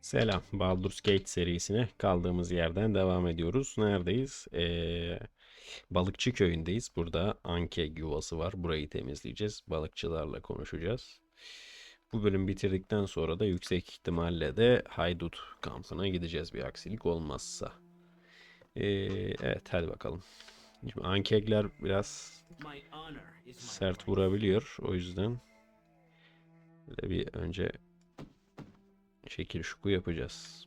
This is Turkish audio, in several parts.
Selam, Baldur's Gate serisine kaldığımız yerden devam ediyoruz. Neredeyiz? Ee, Balıkçı köyündeyiz. Burada Anke yuvası var. Burayı temizleyeceğiz. Balıkçılarla konuşacağız. Bu bölüm bitirdikten sonra da yüksek ihtimalle de Haydut kampına gideceğiz bir aksilik olmazsa. Ee, evet, hadi bakalım. Şimdi Ankegler biraz sert vurabiliyor. O yüzden böyle bir önce şekil şuku yapacağız.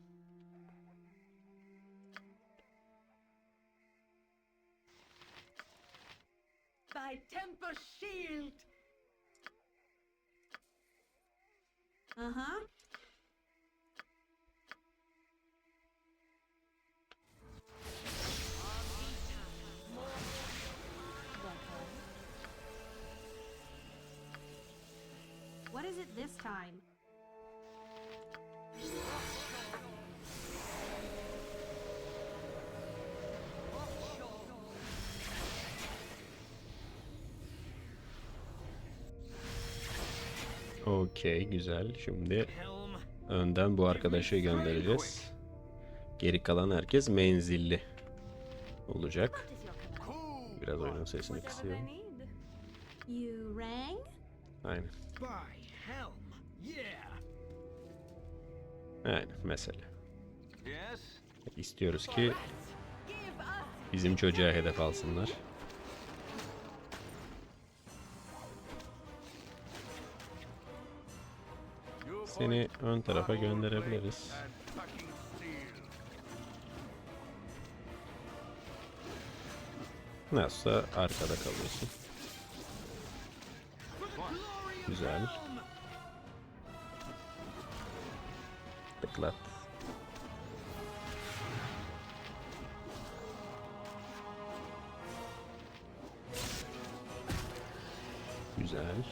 Thy temper shield. Huh. What is it this time? Okey, güzel. Şimdi önden bu arkadaşı göndereceğiz. Geri kalan herkes menzilli olacak. Biraz oyunun sesini kısıyorum. Aynen. Aynen mesela. Yes. İstiyoruz ki bizim çocuğa hedef alsınlar. Seni ön tarafa gönderebiliriz. Nasılsa arkada kalıyorsun. Güzel. Tıklat. Güzel.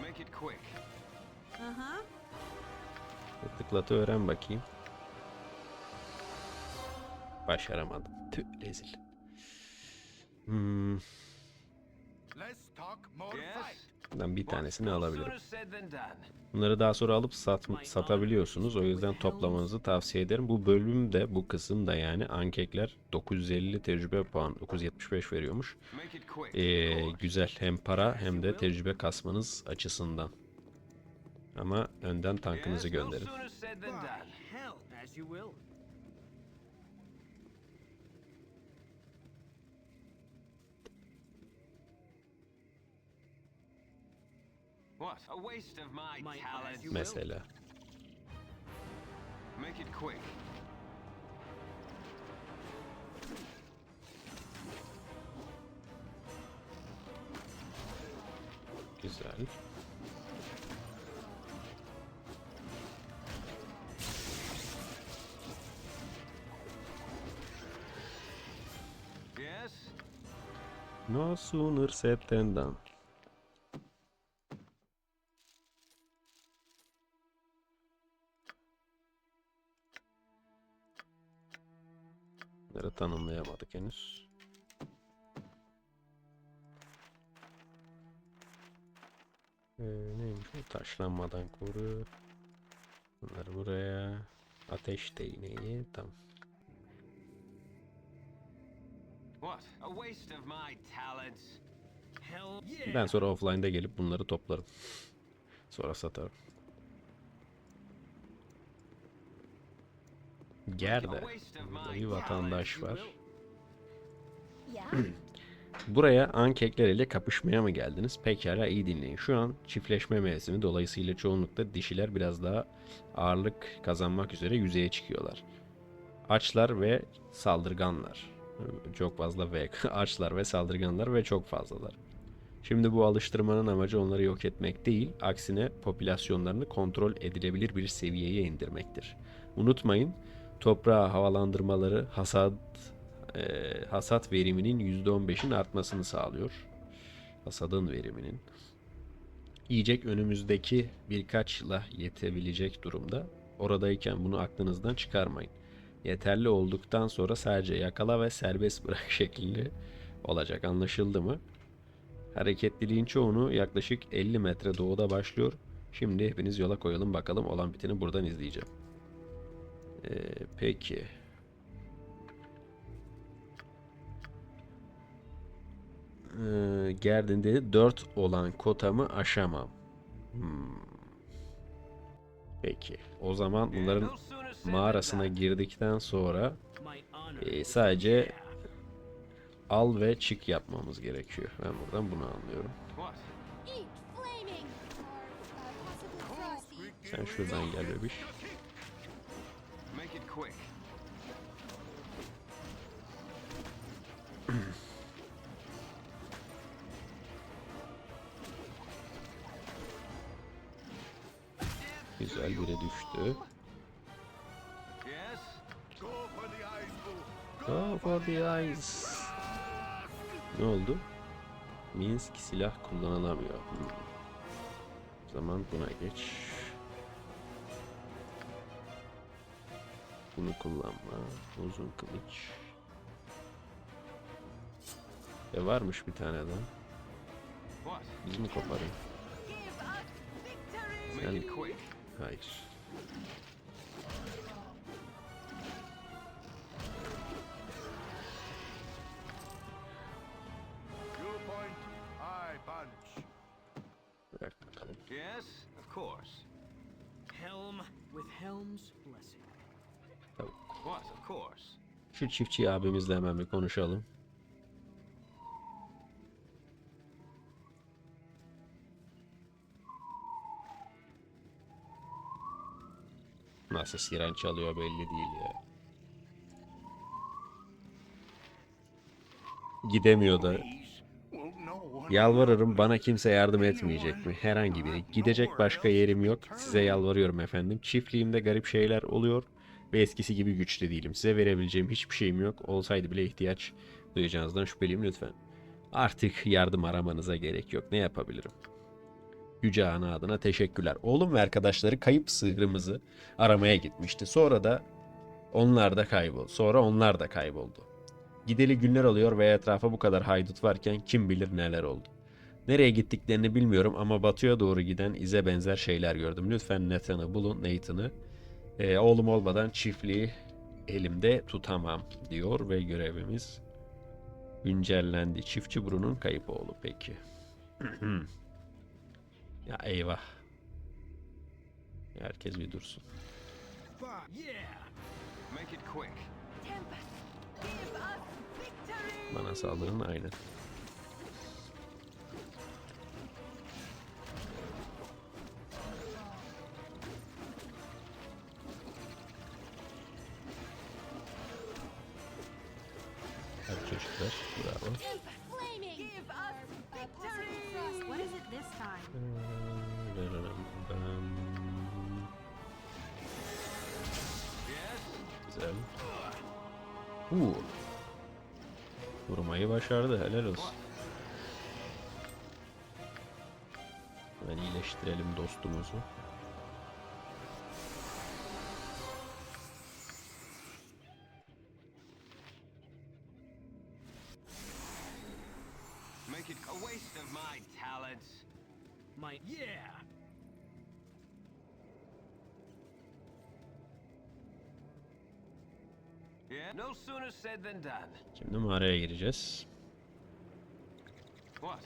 Make it quick. Uh huh. Tıklatı öğren bakayım. Başaramadım. Tüh rezil. Hmm, Let's talk more Yes. fight. ben bir tanesini alabilirim. Bunları daha sonra alıp sat, satabiliyorsunuz. O yüzden toplamanızı tavsiye ederim. Bu bölüm de bu kısım da yani ankekler 950 tecrübe puan 975 veriyormuş. Ee, güzel hem para hem de tecrübe kasmanız açısından. Ama önden tankınızı gönderin. Sooner said than done. Hell, as you will. What? A waste of my, My- talent. as you will. Mesela. Make it quick. Güzel. No sooner said than done. Bunları tanımlayamadık henüz. Ee, neymiş o? Taşlanmadan koru. Bunları buraya. Ateş değneği. Tamam. Ben sonra offline'da gelip bunları toplarım. Sonra satarım. Ger'de bir vatandaş var. Buraya ankekler ile kapışmaya mı geldiniz? Pekala iyi dinleyin. Şu an çiftleşme mevsimi dolayısıyla çoğunlukla dişiler biraz daha ağırlık kazanmak üzere yüzeye çıkıyorlar. Açlar ve saldırganlar. Çok fazla ve açlar ve saldırganlar ve çok fazlalar. Şimdi bu alıştırmanın amacı onları yok etmek değil, aksine popülasyonlarını kontrol edilebilir bir seviyeye indirmektir. Unutmayın, toprağı havalandırmaları hasat e, hasat veriminin %15'in artmasını sağlıyor. Hasadın veriminin. Yiyecek önümüzdeki birkaç yıla yetebilecek durumda. Oradayken bunu aklınızdan çıkarmayın. Yeterli olduktan sonra sadece yakala ve serbest bırak şeklinde olacak. Anlaşıldı mı? Hareketliliğin çoğunu yaklaşık 50 metre doğuda başlıyor. Şimdi hepiniz yola koyalım bakalım olan biteni buradan izleyeceğim. Ee, peki. Ee, Gerdin dedi 4 olan kotamı aşamam. Hmm. Peki. O zaman bunların Mağarasına girdikten sonra e, sadece al ve çık yapmamız gerekiyor. Ben buradan bunu anlıyorum. Sen şuradan gel bebiş. Güzel biri düştü. Go for the eyes. Ne oldu? Minsk silah kullanılamıyor. Hmm. Zaman buna geç. Bunu kullanma. Uzun kılıç. E varmış bir tane daha. Biz mi it quick. Hayır. Şu çiftçi abimizle hemen bir konuşalım. Nasıl siren çalıyor belli değil ya. Gidemiyor da. Yalvarırım bana kimse yardım etmeyecek mi? Herhangi biri. Gidecek başka yerim yok. Size yalvarıyorum efendim. Çiftliğimde garip şeyler oluyor ve eskisi gibi güçlü değilim. Size verebileceğim hiçbir şeyim yok. Olsaydı bile ihtiyaç duyacağınızdan şüpheliyim lütfen. Artık yardım aramanıza gerek yok. Ne yapabilirim? Yüce Ana adına teşekkürler. Oğlum ve arkadaşları kayıp sığırımızı aramaya gitmişti. Sonra da onlar da kayboldu. Sonra onlar da kayboldu. Gideli günler oluyor ve etrafa bu kadar haydut varken kim bilir neler oldu. Nereye gittiklerini bilmiyorum ama batıya doğru giden ize benzer şeyler gördüm. Lütfen Nathan'ı bulun, Nathan'ı. Ee, oğlum olmadan çiftliği elimde tutamam diyor ve görevimiz güncellendi. Çiftçi Bru'nun kayıp oğlu peki. ya eyvah. Herkes bir dursun. Yeah. Make it quick. Bana saldırın aynen. Hadi çocuklar, bravo. Tempest. Flaming. Vurmayı başardı, helal olsun. Hemen iyileştirelim dostumuzu. Şimdi mağaraya gireceğiz. What?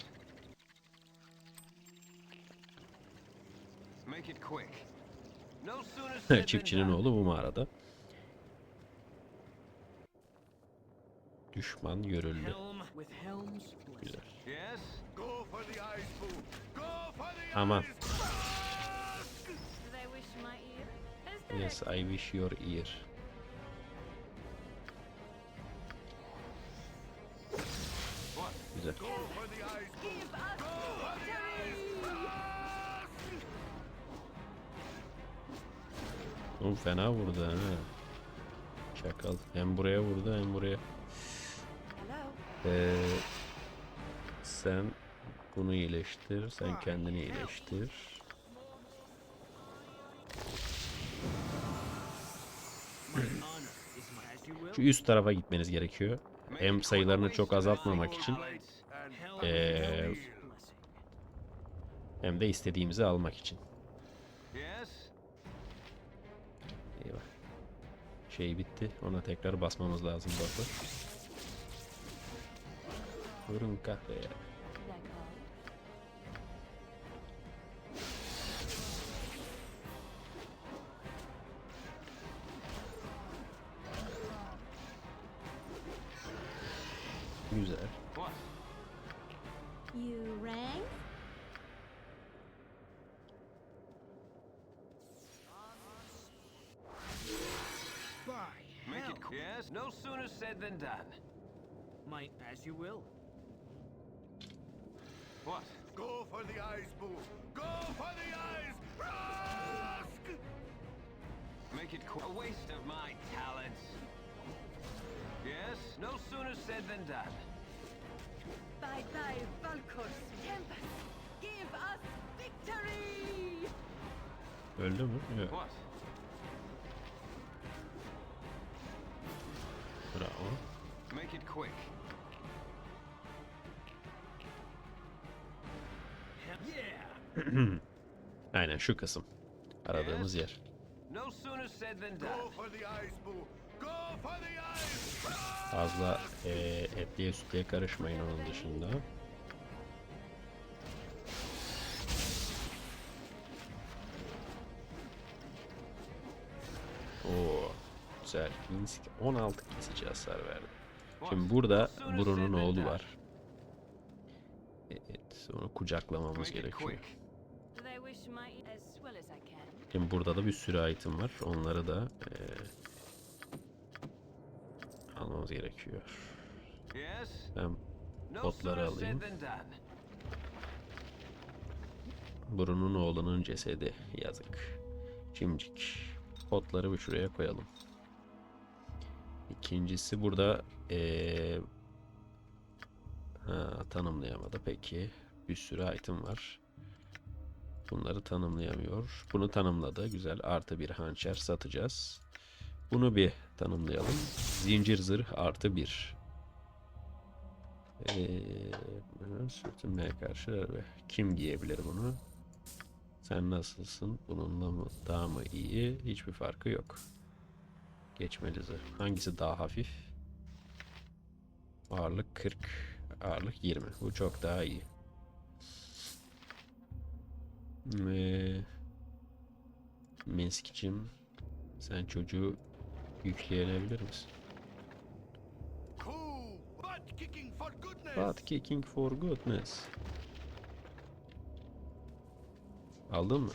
Make it quick. No sooner said than Çiftçinin done. oğlu bu mağarada. Düşman görüldü. Güzel. Yes? Go for the eyes, Boo. Go for the Aman. Yes, I wish your ear. Victory. Oğlum fena vurdu ha. Çakal. Hem buraya vurdu hem buraya. Ee, sen bunu iyileştir. Sen kendini iyileştir. Şu üst tarafa gitmeniz gerekiyor. Hem sayılarını çok azaltmamak için Ee, hem de istediğimizi almak için. Eyvah. Şey bitti. Ona tekrar basmamız lazım buff'ı. Vurun kahveye. That than done. Might as you will. What? Go for the eyes, Boo. Go for the eyes. Rask! Make it qu- a waste of my talents. Yes, no sooner said than done. Bye bye, Valkos. Tempest, give us victory! Öldü mü? Yok. What? Bravo. Make it quick. Aynen şu kısım. Aradığımız yer. No sooner said than Go done. for the eyes, Boo. Go for the eyes. Rask! Fazla eee etliye sütlüye karışmayın onun dışında. Güzel. Minsk 16 kesici hasar verdi. Şimdi burada Bruno'nun oğlu var. Evet, onu kucaklamamız gerekiyor. Şimdi burada da bir sürü item var. Onları da eee, almamız gerekiyor. Ben sooner alayım. Bruno'nun oğlunun cesedi. Yazık. Cimcik. Potları bir şuraya koyalım. İkincisi burada eee ha, tanımlayamadı. Peki. Bir sürü item var. Bunları tanımlayamıyor. Bunu tanımladı. Güzel. Artı bir hançer satacağız. Bunu bir tanımlayalım. Zincir zırh artı bir. Eee sürtünmeye karşı. Kim giyebilir bunu? Sen nasılsın? Bununla mı daha mı iyi? Hiçbir farkı yok. Geçmeli. Hangisi daha hafif? Ağırlık 40, ağırlık 20. Bu çok daha iyi. Ee, Minsk'cim sen çocuğu yükleyebilir misin? Butt kicking for goodness. Aldın mı?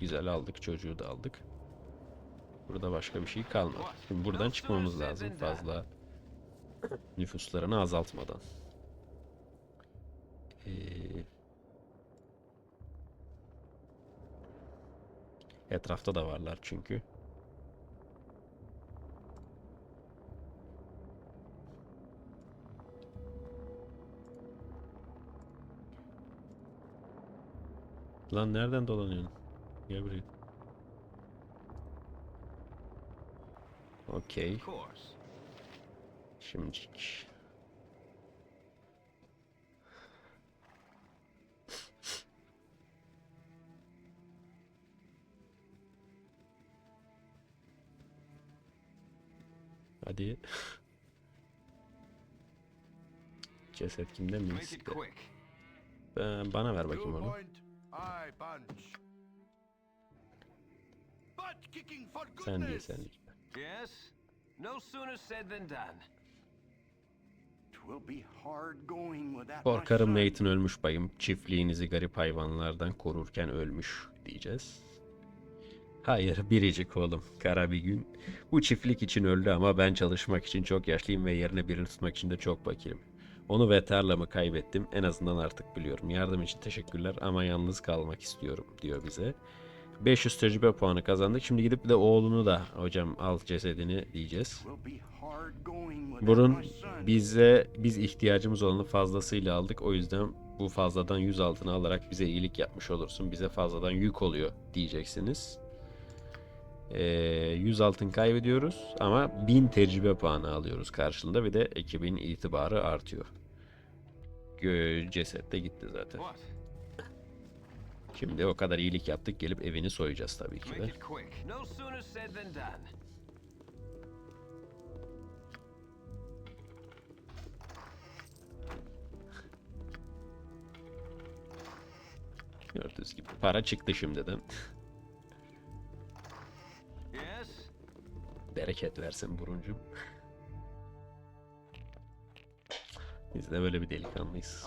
Güzel aldık. Çocuğu da aldık. Burada başka bir şey kalmadı. Şimdi buradan çıkmamız lazım fazla nüfuslarını azaltmadan. Ee, etrafta da varlar çünkü. Lan nereden dolanıyorsun? Gel buraya. Okey. Şimdilik. Hadi. Ceset kimde Make it Minsk'te. quick. Ben- Bana ver bakayım onu. Sen diye sen. Yes, no sooner said than done. Twill be hard going with that. Korkarım. Nathan ölmüş bayım. Çiftliğinizi garip hayvanlardan korurken ölmüş diyeceğiz. Hayır biricik oğlum. Kara bir gün. Bu çiftlik için öldü ama ben çalışmak için çok yaşlıyım ve yerine birini tutmak için de çok fakirim. Onu ve tarlamı kaybettim. En azından artık biliyorum. Yardım için teşekkürler ama yalnız kalmak istiyorum diyor bize. 500 tecrübe puanı kazandık. Şimdi gidip de oğlunu da hocam al cesedini diyeceğiz. Burun bize biz ihtiyacımız olanı fazlasıyla aldık. O yüzden bu fazladan 100 altını alarak bize iyilik yapmış olursun. Bize fazladan yük oluyor diyeceksiniz. Ee, 100 altın kaybediyoruz ama 1000 tecrübe puanı alıyoruz karşılığında. Bir de ekibin itibarı artıyor. Gö ceset de gitti zaten. Şimdi o kadar iyilik yaptık gelip evini soyacağız tabii ki de. Gördüğünüz gibi para çıktı şimdi de. Bereket versin buruncum. Biz de böyle bir delikanlıyız.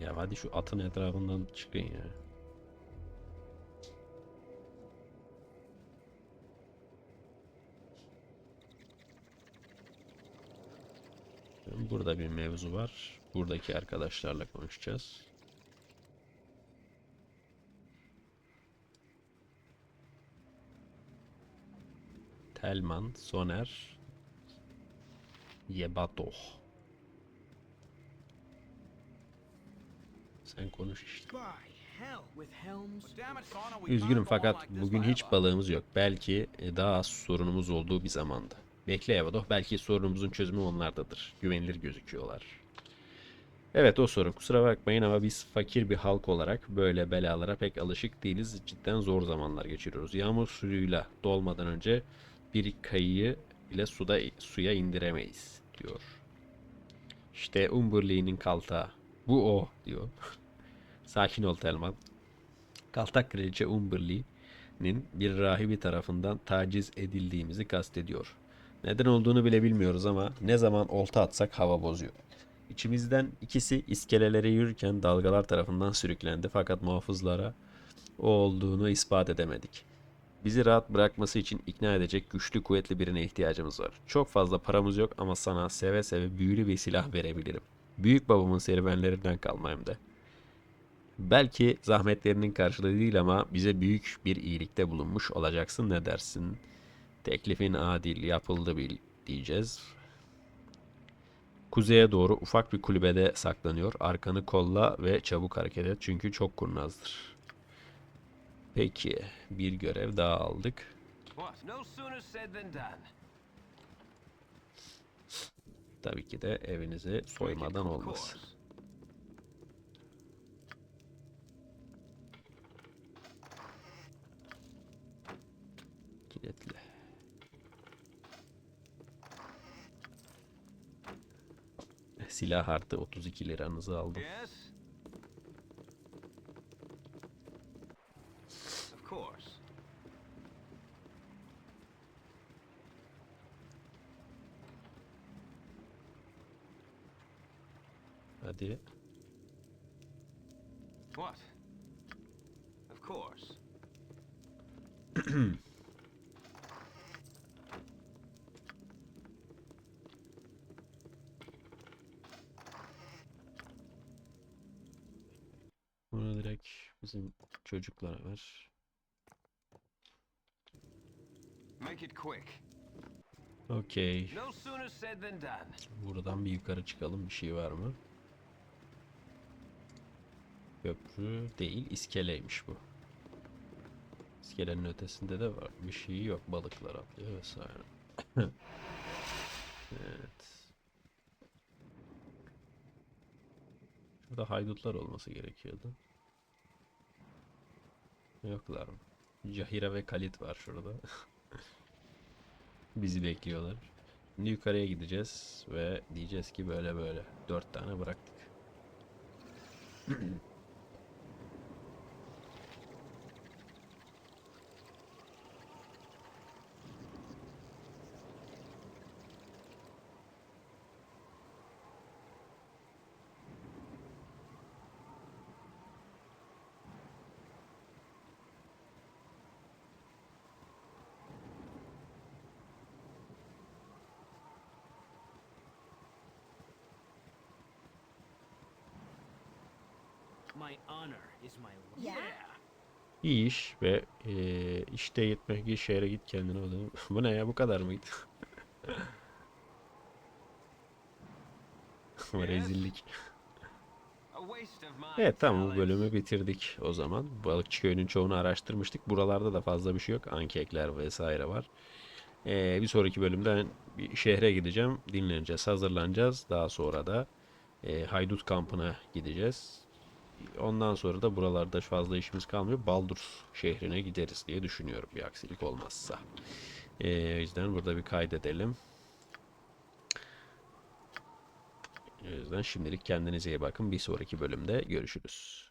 Ya hadi şu atın etrafından çıkın ya. Burada bir mevzu var. Buradaki arkadaşlarla konuşacağız. Telman, Soner, Yebato. Sen konuş işte. Üzgünüm fakat bugün hiç balığımız yok. Belki e, daha az sorunumuz olduğu bir zamanda. Bekle Evadoh, belki sorunumuzun çözümü onlardadır. Güvenilir gözüküyorlar. Evet o sorun. Kusura bakmayın ama biz fakir bir halk olarak böyle belalara pek alışık değiliz. Cidden zor zamanlar geçiriyoruz. Yağmur suyuyla dolmadan önce bir kayıyı bile suda suya indiremeyiz diyor. İşte Umberlee'nin kaltağı. Bu o diyor. Sakin ol Telman. Kaltak Kraliçe Umberlee'nin bir rahibi tarafından taciz edildiğimizi kastediyor. Neden olduğunu bile bilmiyoruz ama ne zaman olta atsak hava bozuyor. İçimizden ikisi iskelelere yürürken dalgalar tarafından sürüklendi fakat muhafızlara o olduğunu ispat edemedik. Bizi rahat bırakması için ikna edecek güçlü kuvvetli birine ihtiyacımız var. Çok fazla paramız yok ama sana seve seve büyülü bir silah verebilirim. Büyük babamın serüvenlerinden kalma hem de. Belki zahmetlerinin karşılığı değil ama bize büyük bir iyilikte bulunmuş olacaksın ne dersin? Teklifin adil yapıldı bil diyeceğiz. Kuzeye doğru ufak bir kulübede saklanıyor. Arkanı kolla ve çabuk hareket et çünkü çok kurnazdır. Peki bir görev daha aldık. Tabii ki de evinizi soymadan of Silah artı 32 liranızı aldım. Yes? Of course. Hadi. Bizim çocuklara ver. Make it quick. Done. Buradan bir yukarı çıkalım. Bir şey var mı? Köprü değil, iskeleymiş bu. İskelenin ötesinde de var. Bir şey yok. Balıklar atlıyor vesaire. evet. Şurada haydutlar olması gerekiyordu. Yoklar mı? Cahira ve Kalit var şurada. Bizi bekliyorlar. Şimdi yukarıya gideceğiz ve diyeceğiz ki böyle böyle. Dört tane bıraktık. İyi iş ve eee işte gitmek git şehre git kendine o Bu ne ya bu kadar mıydı? Rezillik. Evet tamam bu bölümü bitirdik o zaman. Balıkçı köyünün çoğunu araştırmıştık. Buralarda da fazla bir şey yok. Ankekler vesaire var. Ee, bir sonraki bölümde bir şehre gideceğim. Dinleneceğiz, hazırlanacağız. Daha sonra da e, Haydut kampına gideceğiz. Ondan sonra da buralarda fazla işimiz kalmıyor. Baldur şehrine gideriz diye düşünüyorum bir aksilik olmazsa. Ee, o yüzden burada bir kaydedelim. O yüzden şimdilik kendinize iyi bakın. Bir sonraki bölümde görüşürüz.